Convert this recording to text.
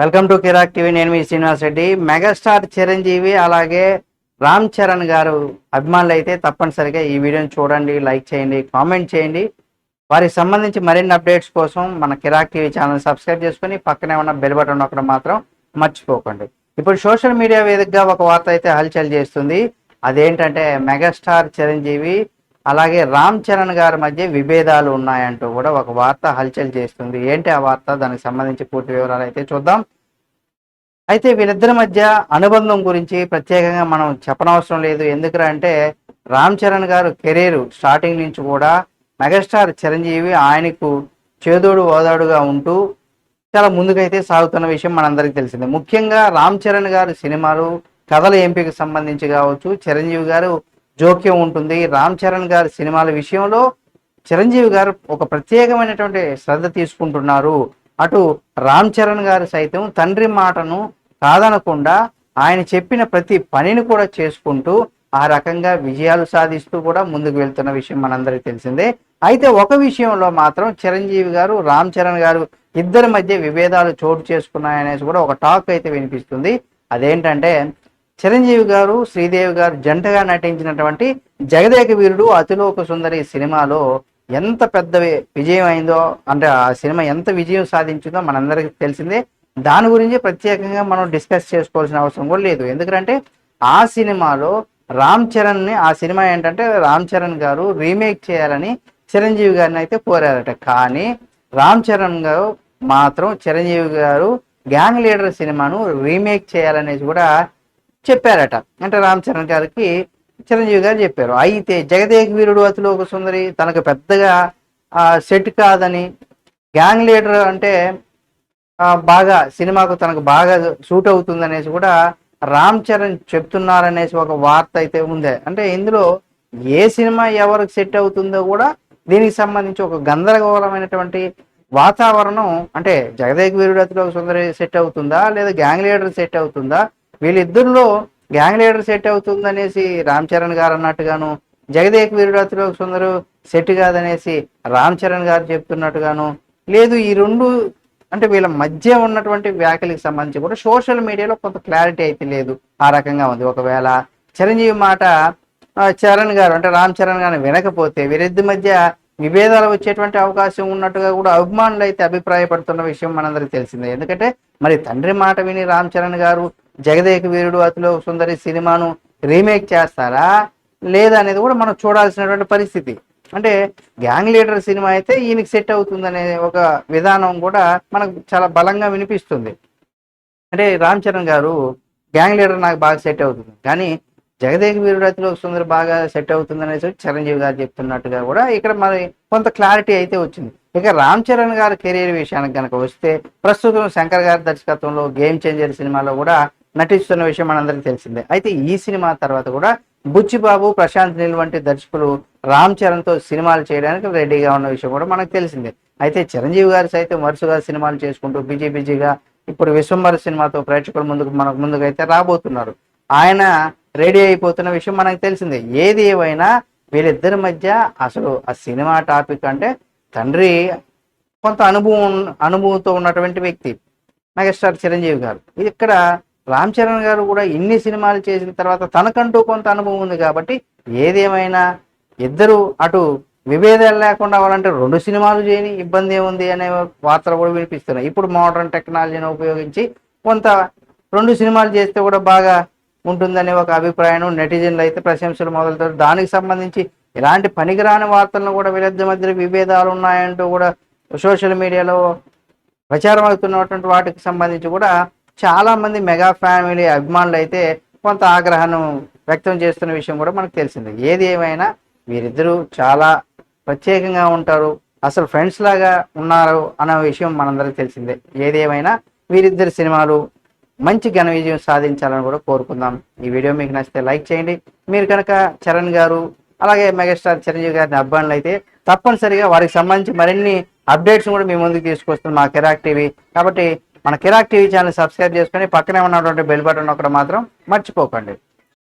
Welcome to Kirak TV. నేను మీ Srinivas Reddy. Megastar Chiranjeevi అలాగే రామ్ చరణ్ గారు అభిమానులు అయితే తప్పనిసరిగా ఈ వీడియోని చూడండి లైక్ చేయండి కామెంట్ చేయండి. వారికి సంబంధించి మరిన్ని అప్డేట్స్ కోసం మన కిరాక్ టీవీ ఛానల్ సబ్స్క్రైబ్ చేసుకుని పక్కనే ఉన్న బెల్ బటన్ ఒకటి మాత్రం మర్చిపోకండి. ఇప్పుడు సోషల్ మీడియా వేదికగా ఒక వార్త అయితే హల్చల్ చేస్తుంది. అదేంటంటే మెగాస్టార్ చిరంజీవి అలాగే రామ్ చరణ్ గారి మధ్య విభేదాలు ఉన్నాయంటూ కూడా ఒక వార్త హల్చల్ చేస్తుంది. ఏంటి ఆ వార్త? దానికి సంబంధించి పూర్తి వివరాలు అయితే చూద్దాం. అయితే వీళ్ళిద్దరి మధ్య అనుబంధం గురించి ప్రత్యేకంగా మనం చెప్పనవసరం లేదు. ఎందుకంటే రామ్ చరణ్ గారు కెరీర్ స్టార్టింగ్ నుంచి కూడా మెగాస్టార్ చిరంజీవి ఆయనకు చేదోడు ఓదాడుగా ఉంటూ చాలా ముందుకైతే సాగుతున్న విషయం మనందరికీ తెలిసిందే. ముఖ్యంగా రామ్ చరణ్ గారు సినిమాలు కథల ఎంపిక సంబంధించి కావచ్చు చిరంజీవి గారు జోక్యం ఉంటుంది. రామ్ చరణ్ గారి సినిమాల విషయంలో చిరంజీవి గారు ఒక ప్రత్యేకమైనటువంటి శ్రద్ధ తీసుకుంటున్నారు. అటు రామ్ చరణ్ గారు సైతం తండ్రి మాటను కాదనకుండా ఆయన చెప్పిన ప్రతి పనిని కూడా చేసుకుంటూ ఆ రకంగా విజయాలు సాధిస్తూ కూడా ముందుకు వెళ్తున్న విషయం మనందరికీ తెలిసిందే. అయితే ఒక విషయంలో మాత్రం చిరంజీవి గారు రామ్ చరణ్ గారు ఇద్దరి మధ్య విభేదాలు చోటు చేసుకున్నాయనేసి కూడా ఒక టాక్ అయితే వినిపిస్తుంది. అదేంటంటే చిరంజీవి గారు శ్రీదేవి గారు జంటగా నటించినటువంటి జగదేక వీరుడు అతిలోక సుందరి సినిమాలో ఎంత పెద్ద విజయం అయిందో అంటే ఆ సినిమా ఎంత విజయం సాధించిందో మనందరికీ తెలిసిందే. దాని గురించి ప్రత్యేకంగా మనం డిస్కస్ చేసుకోవాల్సిన అవసరం కూడా లేదు. ఎందుకంటే ఆ సినిమాలో రామ్ చరణ్ని ఆ సినిమా ఏంటంటే రామ్ చరణ్ గారు రీమేక్ చేయాలని చిరంజీవి గారిని అయితే కోరారట. కానీ రామ్ చరణ్ గారు మాత్రం చిరంజీవి గారు గ్యాంగ్ లీడర్ సినిమాను రీమేక్ చేయాలనేసి కూడా చెప్పారట. అంటే రామ్ చరణ్ గారికి చిరంజీవి గారు చెప్పారు. అయితే జగదేక్ వీరుడు అతిలో ఒక సుందరి తనకు పెద్దగా సెట్ కాదని గ్యాంగ్ లీడర్ అంటే బాగా సినిమాకు తనకు బాగా సూట్ అవుతుంది అనేసి కూడా రామ్ చరణ్ చెప్తున్నారనేసి ఒక వార్త అయితే ఉంది. అంటే ఇందులో ఏ సినిమా ఎవరికి సెట్ అవుతుందో కూడా దీనికి సంబంధించి ఒక గందరగోళమైనటువంటి వాతావరణం అంటే జగదేక్ వీరుడు అతిలో ఒక సుందరి సెట్ అవుతుందా లేదా గ్యాంగ్ లీడర్ సెట్ అవుతుందా వీళ్ళిద్దరిలో గ్యాంగ్ లీడర్ సెట్ అవుతుంది అనేసి రామ్ చరణ్ గారు అన్నట్టుగాను జగదేక్ వీరుడు సుందరు సెట్ కాదనేసి రామ్ చరణ్ గారు చెప్తున్నట్టుగాను లేదు ఈ రెండు అంటే వీళ్ళ మధ్య ఉన్నటువంటి వ్యాఖ్యలకు సంబంధించి కూడా సోషల్ మీడియాలో కొంత క్లారిటీ అయితే లేదు. ఆ రకంగా ఉంది. ఒకవేళ చిరంజీవి మాట చరణ్ గారు అంటే రామ్ చరణ్ గారిని వినకపోతే వీరిద్దరి మధ్య విభేదాలు వచ్చేటువంటి అవకాశం ఉన్నట్టుగా కూడా అభిమానులు అయితే అభిప్రాయపడుతున్న విషయం మనందరికీ తెలిసిందే. ఎందుకంటే మరి తండ్రి మాట విని రామ్ చరణ్ గారు జగదేక వీరుడు అతిలో సుందరి సినిమాను రీమేక్ చేస్తారా? లేదా అనేది కూడా మనం చూడాల్సినటువంటి పరిస్థితి. అంటే గ్యాంగ్ లీడర్ సినిమా అయితే ఈయనకి సెట్ అవుతుందనే ఒక విధానం కూడా మనకు చాలా బలంగా వినిపిస్తుంది. అంటే రామ్ చరణ్ గారు గ్యాంగ్ లీడర్ నాకు బాగా సెట్ అవుతుంది. కానీ జగదేక వీరుడు అతిలో సుందరి బాగా సెట్ అవుతుంది అనేసి చిరంజీవి గారు చెప్తున్నట్టుగా కూడా ఇక్కడ మరి కొంత క్లారిటీ అయితే వచ్చింది. ఇక రామ్ చరణ్ గారి కెరీర్ విషయానికి కనుక వస్తే ప్రస్తుతం శంకర్ గారి దర్శకత్వంలో గేమ్ చేంజర్ సినిమాలో కూడా నటిస్తున్న విషయం మనందరికీ తెలిసిందే. అయితే ఈ సినిమా తర్వాత కూడా బుచ్చిబాబు ప్రశాంత్ నీల్ వంటి దర్శకులు రామ్ చరణ్తో సినిమాలు చేయడానికి రెడీగా ఉన్న విషయం కూడా మనకు తెలిసిందే. అయితే చిరంజీవి గారు సైతం వరుసగా సినిమాలు చేసుకుంటూ బిజీ బిజీగా ఇప్పుడు విశ్వంబర సినిమాతో ప్రేక్షకుల ముందుకు మనకు ముందుకైతే రాబోతున్నారు. ఆయన రెడీ అయిపోతున్న విషయం మనకు తెలిసిందే. ఏది ఏవైనా వీళ్ళిద్దరి మధ్య అసలు ఆ సినిమా టాపిక్ అంటే తండ్రి కొంత అనుభవం అనుభవంతో ఉన్నటువంటి వ్యక్తి మెగాస్టార్ చిరంజీవి గారు. ఇక్కడ రామ్ చరణ్ గారు కూడా ఇన్ని సినిమాలు చేసిన తర్వాత తనకంటూ కొంత అనుభవం ఉంది కాబట్టి ఏదేమైనా ఇద్దరు అటు విభేదాలు లేకుండా వాళ్ళంటే రెండు సినిమాలు చేయని ఇబ్బంది ఏముంది అనే వార్తలు కూడా వినిపిస్తున్నాయి. ఇప్పుడు మోడర్న్ టెక్నాలజీని ఉపయోగించి కొంత రెండు సినిమాలు చేస్తే కూడా బాగా ఉంటుందనే ఒక అభిప్రాయం నెటిజన్లు అయితే ప్రశంసలు మొదలుతారు. దానికి సంబంధించి ఇలాంటి పనికిరాని వార్తలను కూడా వీళ్ళిద్దరి మధ్య విభేదాలు ఉన్నాయంటూ కూడా సోషల్ మీడియాలో ప్రచారం అవుతున్నటువంటి వాటికి సంబంధించి కూడా చాలా మంది మెగా ఫ్యామిలీ అభిమానులు అయితే కొంత ఆగ్రహాన్ని వ్యక్తం చేస్తున్న విషయం కూడా మనకు తెలిసింది. ఏది ఏమైనా వీరిద్దరూ చాలా ప్రత్యేకంగా ఉంటారు అసలు ఫ్రెండ్స్ లాగా ఉన్నారు అన్న విషయం మనందరికీ తెలిసిందే. ఏది ఏమైనా వీరిద్దరి సినిమాలు మంచి ఘన విజయం సాధించాలని కూడా కోరుకుందాం. ఈ వీడియో మీకు నచ్చితే లైక్ చేయండి. మీరు కనుక చరణ్ గారు అలాగే మెగాస్టార్ చిరంజీవి గారిని అబ్బాయిలు అయితే తప్పనిసరిగా వారికి సంబంధించి మరిన్ని అప్డేట్స్ కూడా మీ ముందుకు తీసుకొస్తుంది మా కిరాక్ టీవీ. కాబట్టి మన కిరాక్ టీవీ ఛానల్ సబ్స్క్రైబ్ చేసుకొని పక్కనే ఉన్నటువంటి బెల్ బటన్ ఒకటి మాత్రం మర్చిపోకండి.